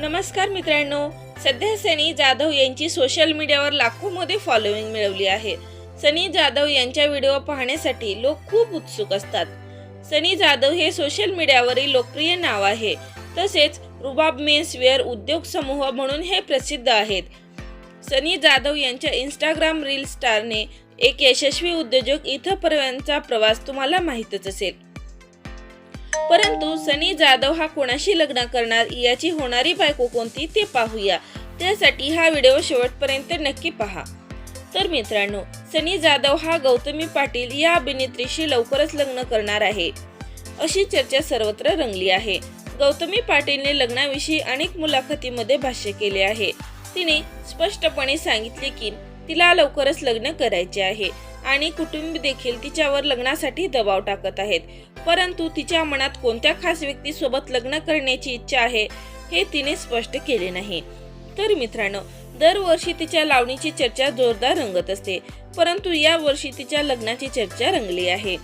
नमस्कार मित्रांनो सध्या सनी जाधव यांची सोशल मीडियावर लाखोमध्ये फॉलोईंग मिळवली आहे. सनी जाधव यांच्या व्हिडिओ पाहण्यासाठी लोक खूप उत्सुक असतात. सनी जाधव हे सोशल मीडियावरील लोकप्रिय नाव आहे. तसेच रुबाब मेन्सवेअर उद्योग समूह म्हणून हे प्रसिद्ध आहेत. सनी जाधव यांच्या इंस्टाग्राम रील स्टारने एक यशस्वी उद्योजक इथंपर्यंतचा प्रवास तुम्हाला माहीतच असेल. परंतु सनी जाधव हा कोणाशी लग्न करणार याची होणारी बायको कोणती ते पाहूया. त्यासाठी हा व्हिडिओ शेवटपर्यंत नक्की पहा. तर मित्रांनो सनी जाधव हा गौतमी पाटील या अभिनेत्रीशी लवकरच लग्न करणार आहे. अशी चर्चा सर्वत्र रंगली आहे. गौतमी पाटीलने लग्नाविषयी अनेक मुलाखतीमध्ये भाष्य केले आहे. तिने स्पष्टपणे सांगितले की तिला लवकरच लग्न करायचे आहे. आणि कुटुंब देखील तिच्यावर लग्नासाठी दबाव टाकत आहेत. परंतु तिच्या मनात कोणत्या खास व्यक्तीसोबत लग्न करण्याची इच्छा आहे हे तिने स्पष्ट केले नाही. तर मित्रांनो दरवर्षी तिच्या लावणीची चर्चा जोरदार रंगत असते परंतु या वर्षी तिच्या लग्नाची चर्चा रंगली आहे.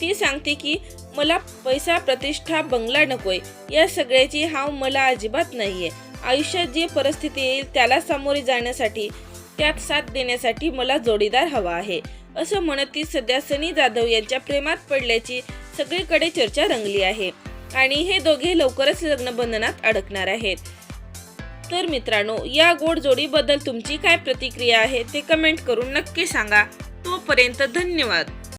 ती सांगते की मला पैसा प्रतिष्ठा बंगला नकोय या सगळ्याची हाव मला अजिबात नाहीये. आयुष्यात जी परिस्थिती येईल त्याला सामोरे जाण्यासाठी त्यात साथ देण्यासाठी मला जोडीदार हवा आहे असं म्हणत ती सध्या सनी जाधव यांच्या प्रेमात पडल्याची सगळीकडे चर्चा रंगली आहे. आणि हे दोघे लवकरच लग्नबंधनात अडकणार आहेत. तर मित्रांनो या गोड जोडीबद्दल तुमची काय प्रतिक्रिया आहे ते कमेंट करून नक्की सांगा. तोपर्यंत धन्यवाद.